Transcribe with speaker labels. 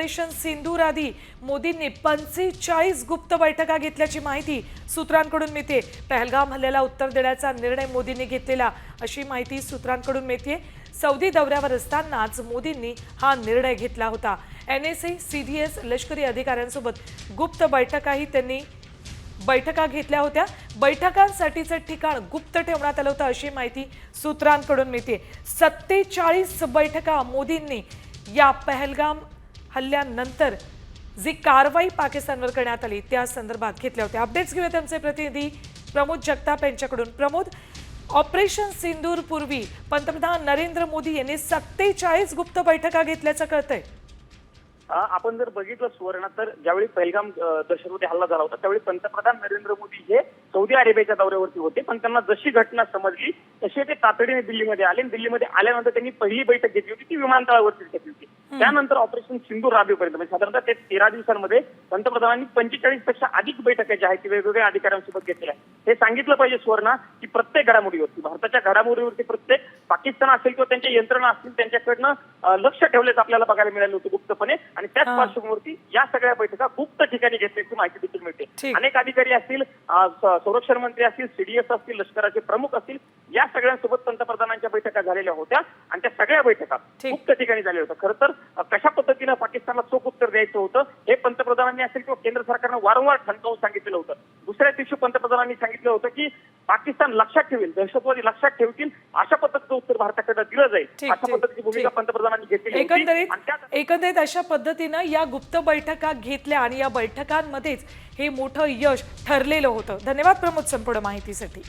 Speaker 1: Operation सिंदूर आधी मोदींनी पंचेचाळीस गुप्त बैठका घेतल्याची माहिती सूत्रांकडून मिळते. पहलगाम हल्ल्याला उत्तर देण्याचा निर्णय मोदींनी घेतलेला अशी माहिती सूत्रांकडून मिळते सौदी दौऱ्यावर असतानाच मोदींनी हा निर्णय घेतला होता. N S A C D S लष्करी अधिकाऱ्यांसोबत गुप्त बैठकाही त्यांनी बैठका घेतल्या होत्या. बैठकांसाठीचं ठिकाण गुप्त ठेवण्यात आलं होतं अशी माहिती सूत्रांकडून मिळते. सत्तेचाळीस बैठका मोदींनी या पहलगाम हल्ल्यानंतर जी कारवाई पाकिस्तानवर करण्यात आली त्या संदर्भात घेतल्या होत्या अपडेट्स घेऊयात आमचे प्रतिनिधी प्रमोद जगताप यांच्याकडून. प्रमोद ऑपरेशन सिंदूर पूर्वी पंतप्रधान नरेंद्र मोदी यांनी सत्तेचाळीस गुप्त बैठका घेतल्याचं कळतंय.
Speaker 2: आपण जर बघितलं सुवर्ण तर ज्यावेळी पहिलगाम अ, दहशतवादी हल्ला झाला होता त्यावेळी पंतप्रधान नरेंद्र मोदी हे सौदी अरेबियाच्या दौऱ्यावरती होते पण त्यांना जशी घटना समजली तसे ते तातडीने दिल्लीमध्ये आले आणि दिल्लीमध्ये आल्यानंतर त्यांनी पहिली बैठक घेतली होती ती विमानतळावरती घेतली होती. त्यानंतर ऑपरेशन सिंधू राबेपर्यंत म्हणजे साधारणतः ते तेरा दिवसांमध्ये पंतप्रधानांनी पंचेचाळीसपेक्षा अधिक बैठका ज्या आहेत ती वेगवेगळ्या अधिकाऱ्यांसोबत घेतलेल्या आहेत. हे सांगितलं पाहिजे सुवर्ण की प्रत्येक घडामोडीवरती भारताच्या घडामोडीवरती प्रत्येक पाकिस्तान असेल किंवा त्यांच्या यंत्रणा असतील त्यांच्याकडनं लक्ष ठेवलेच आपल्याला बघायला मिळालं होतं गुप्तपणे. आणि त्याच. पार्श्वभूमीवरती या सगळ्या बैठका गुप्त ठिकाणी घेतल्याची माहिती देखील मिळते. अनेक अधिकारी असतील संरक्षण मंत्री असतील सीडीएस असतील लष्कराचे प्रमुख असतील या सगळ्यांसोबत पंतप्रधानांच्या बैठका झालेल्या होत्या. आणि त्या सगळ्या बैठका
Speaker 1: ठीक.
Speaker 2: गुप्त ठिकाणी झाल्या होत्या खरं तर कशा पद्धतीनं पाकिस्तानला चोख उत्तर द्यायचं होतं हे पंतप्रधानांनी असेल किंवा केंद्र सरकारनं वारंवार ठणकावून सांगितलेलं होतं. दुसऱ्या दिवशी पंतप्रधानांनी सांगितलं होतं की पाकिस्तान लक्षात ठेवेल दहशतवादी लक्षात ठेवतील अशा पद्धतीचं उत्तर भारताकडे दिलं जाईल. अशा पद्धतीची भूमिका. पंतप्रधानांनी घेतलेली होती.
Speaker 1: एकंदरीत एकंदरीत अशा पद्धतीनं या गुप्त बैठका घेतल्या आणि या बैठकांमध्येच हे मोठं यश ठरलेलं होतं. धन्यवाद प्रमोद संपूर्ण माहितीसाठी.